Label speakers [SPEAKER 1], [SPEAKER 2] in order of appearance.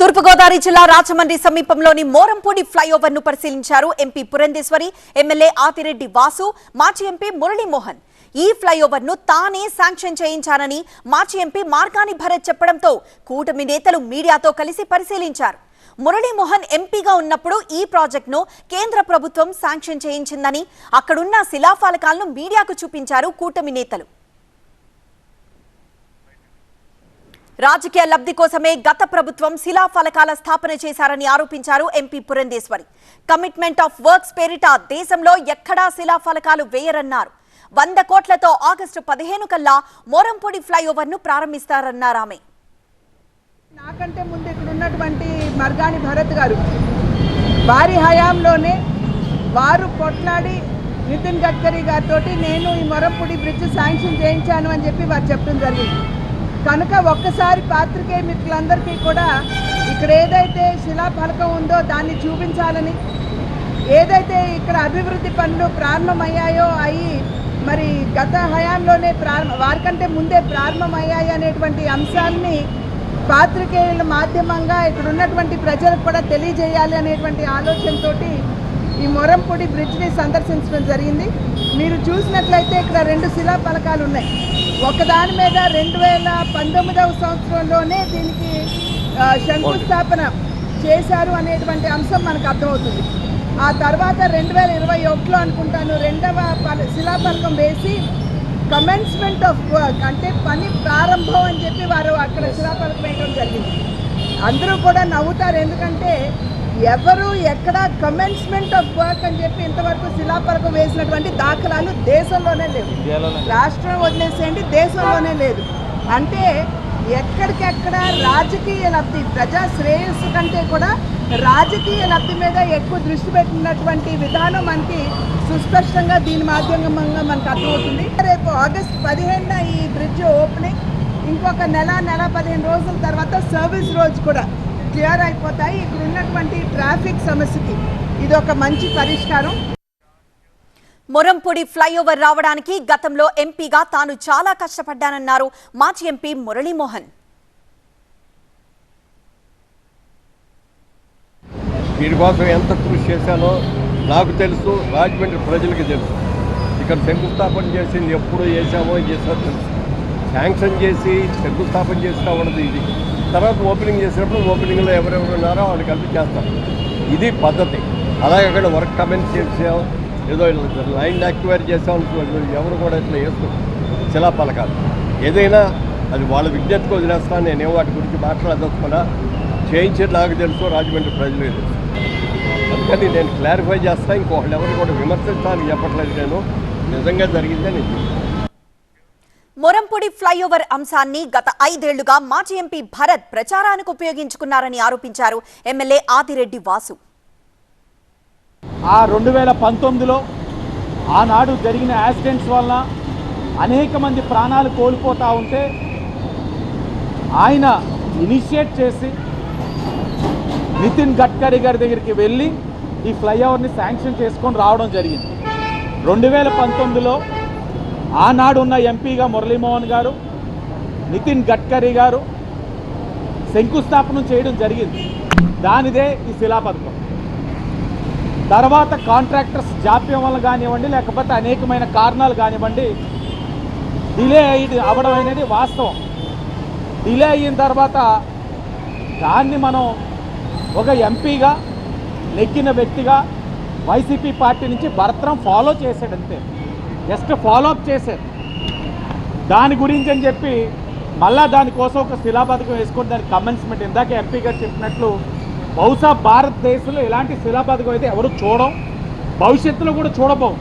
[SPEAKER 1] తూర్పుగోదావరి జిల్లా రాజమండ్రి సమీపంలోని మోరంపూడి ఫ్లైఓవర్ను పరిశీలించారు ఎంపీ పురంధేశ్వరి ఎమ్మెల్యే ఆతిరెడ్డి వాసు మాజీ ఎంపీ మురళీమోహన్. ఈ ఫ్లైఓవర్ను తానే శాంక్షన్ చేయించారని మాజీ ఎంపీ మార్గాని భరత్ చెప్పడంతో కూటమి నేతలు మీడియాతో కలిసి పరిశీలించారు. మురళీమోహన్ ఎంపీగా ఉన్నప్పుడు ఈ ప్రాజెక్టును కేంద్ర ప్రభుత్వం శాంక్షన్ చేయించిందని అక్కడున్న శిలాఫలకాలను మీడియాకు చూపించారు కూటమి నేతలు. రాజకీయ లబ్ధి కోసమే గత ప్రభుత్వం శిలాఫలకాల స్థాపన చేశారని ఆరోపించారు MP Purandeswari. Commitment of works పేరిట దేశంలో ఎక్కడా శిలాఫలకాలు వేయరన్నారు. వంద కోట్లతో ఆగస్టు పదిహేను కల్లా మోరంపూడి ఫ్లైఓవర్ను ప్రారంభిస్తారన్నారు ఆమె.
[SPEAKER 2] నాకంటే ముందు ఇక్కడ ఉన్నటువంటి మర్గాని భరత్ గారు వారి హయాంలోనే వారు కొట్లాడి నితిన్ గడ్కరీ గారితో నేను ఈ మొరంపూడి బ్రిడ్జ్ శాంక్షన్ చేయించాను అని చెప్పి వారు చెప్పడం జరిగింది. కనుక ఒక్కసారి పాత్రికేయ మిత్రులందరికీ కూడా ఇక్కడ ఏదైతే శిలాఫలకం ఉందో దాన్ని చూపించాలని ఏదైతే ఇక్కడ అభివృద్ధి పనులు ప్రారంభమయ్యాయో అవి మరి గత హయాంలోనే ప్రారంభ వారికంటే ముందే ప్రారంభమయ్యాయి అనేటువంటి అంశాన్ని పాత్రికేయుల మాధ్యమంగా ఇక్కడ ఉన్నటువంటి ప్రజలకు కూడా తెలియజేయాలి అనేటువంటి ఆలోచనతో ఈ మొరంపొడి బ్రిడ్జ్ని సందర్శించడం జరిగింది. మీరు చూసినట్లయితే ఇక్కడ రెండు శిలా పలకాలు ఉన్నాయి. ఒకదాని మీద రెండు వేల పంతొమ్మిదవ సంవత్సరంలోనే దీనికి శంకుస్థాపన చేశారు అనేటువంటి అంశం మనకు అర్థమవుతుంది. ఆ తర్వాత రెండు వేల ఇరవై ఒకటిలో అనుకుంటాను రెండవ శిలాఫలకం వేసి కమెన్స్మెంట్ ఆఫ్ వర్క్ అంటే పని ప్రారంభం అని చెప్పి వారు అక్కడ శిలాఫలకం వేయడం జరిగింది. అందరూ కూడా నవ్వుతారు ఎందుకంటే ఎవరు ఎక్కడ కమెన్స్మెంట్ ఆఫ్ వర్క్ అని చెప్పి ఇంతవరకు శిలాఫలకం వేసినటువంటి దాఖలాలు దేశంలోనే లేవు. రాష్ట్రం వదిలేసేయండి దేశంలోనే లేదు. అంటే ఎక్కడికెక్కడ రాజకీయ లబ్ధి ప్రజా శ్రేయస్సు కంటే కూడా రాజకీయ లబ్ధి మీద ఎక్కువ దృష్టి పెట్టినటువంటి విధానం మనకి సుస్పష్టంగా దీని మాధ్యమంగా మనకు అర్థమవుతుంది. రేపు ఆగస్ట్ పదిహేనున ఈ బ్రిడ్జ్ ఓపెనింగ్ ఇంకొక నెల నెల పదిహేను రోజుల తర్వాత సర్వీస్ రోజు కూడా. క్లియర్ అయిపోతాయి. ఇక్కడ ఉన్నటువంటి ట్రాఫిక్ సమస్యకి ఇది ఒక మంచి పరిష్కారం.
[SPEAKER 1] మొరంపొడి ఫ్లైఓవర్ రావడానికి గతంలో ఎంపీగా తాను చాలా కష్టపడ్డానన్నారు మాజీ ఎంపీ మురళీమోహన్.
[SPEAKER 3] దీనికోసం ఎంత కృషి చేశానో నాకు తెలుసు రాజమండ్రి ప్రజలకి తెలుసు. ఇక్కడ శంకుస్థాపన చేసింది ఎప్పుడు చేసామో చేసామో తెలుసు. శాంక్షన్ చేసి శంకుస్థాపన చేసినా ఉండదు ఇది. తర్వాత ఓపెనింగ్ చేసినప్పుడు ఓపెనింగ్లో ఎవరెవరు ఉన్నారో వాళ్ళు కలిపి చేస్తారు ఇది పద్ధతి. అలాగే అక్కడ వర్క్ కమెంట్ చేసాం. ఏదో లైన్ యాక్టివేట్ చేసాం. అనుకో, ఎవరు కూడా ఇట్లా వేసుకోరు శిలా పలకాలు ఏదైనా అది వాళ్ళ విజ్ఞతకు వదిలేస్తాను నేనేం వాటి గురించి మాట్లాడదలుచుకున్నా చేయించేది నాకు తెలుసు రాజమండ్రి ప్రజలే తెలుసు అందుకని నేను క్లారిఫై చేస్తాను ఇంకొకళ్ళు ఎవరు కూడా విమర్శించాలని చెప్పట్లేదు నేను. నిజంగా జరిగిందే నేను
[SPEAKER 1] మొరంపొడి ఫ్లైఓవర్ అంశాన్ని గత ఐదేళ్ళుగా మాజీ ఎంపీ భరత్ ప్రచారానికి ఉపయోగించుకున్నారని ఆరోపించారు ఎమ్మెల్యే ఆదిరెడ్డి వాసు.
[SPEAKER 4] ఆ రెండు వేల పంతొమ్మిదిలో ఆనాడు జరిగిన యాక్సిడెంట్స్ వలన అనేక మంది ప్రాణాలు కోల్పోతూ ఉంటే ఆయన ఇనిషియేట్ చేసి నితిన్ గడ్కరీ గారి దగ్గరికి వెళ్ళి ఈ ఫ్లైఓవర్ని శాంక్షన్ చేసుకొని రావడం జరిగింది. రెండు వేల పంతొమ్మిదిలో ఆనాడు ఉన్న ఎంపీగా మురళీమోహన్ గారు నితిన్ గడ్కరీ గారు శంకుస్థాపన చేయడం జరిగింది. దానిదే ఈ శిలాపథకం. తర్వాత కాంట్రాక్టర్స్ జాప్యం వల్ల కానివ్వండి లేకపోతే అనేకమైన కారణాలు కానివ్వండి డిలే అయ్యి అవ్వడం అనేది వాస్తవం. డిలే అయిన తర్వాత దాన్ని మనం ఒక ఎంపీగా నెక్కిన వ్యక్తిగా వైసీపీ పార్టీ నుంచి భరత్రం ఫాలో చేసాడంతే జస్ట్ ఫాలో అప్ చేశారు. దాని గురించి అని చెప్పి మళ్ళా దానికోసం ఒక శిలాపథకం వేసుకొని దాని కమెన్స్మెంట్ ఇందాక ఎంపీ గారు చెప్పినట్లు బహుశా భారతదేశంలో ఇలాంటి శిలాపథకం అయితే ఎవరు చూడం భవిష్యత్తులో కూడా చూడబోం.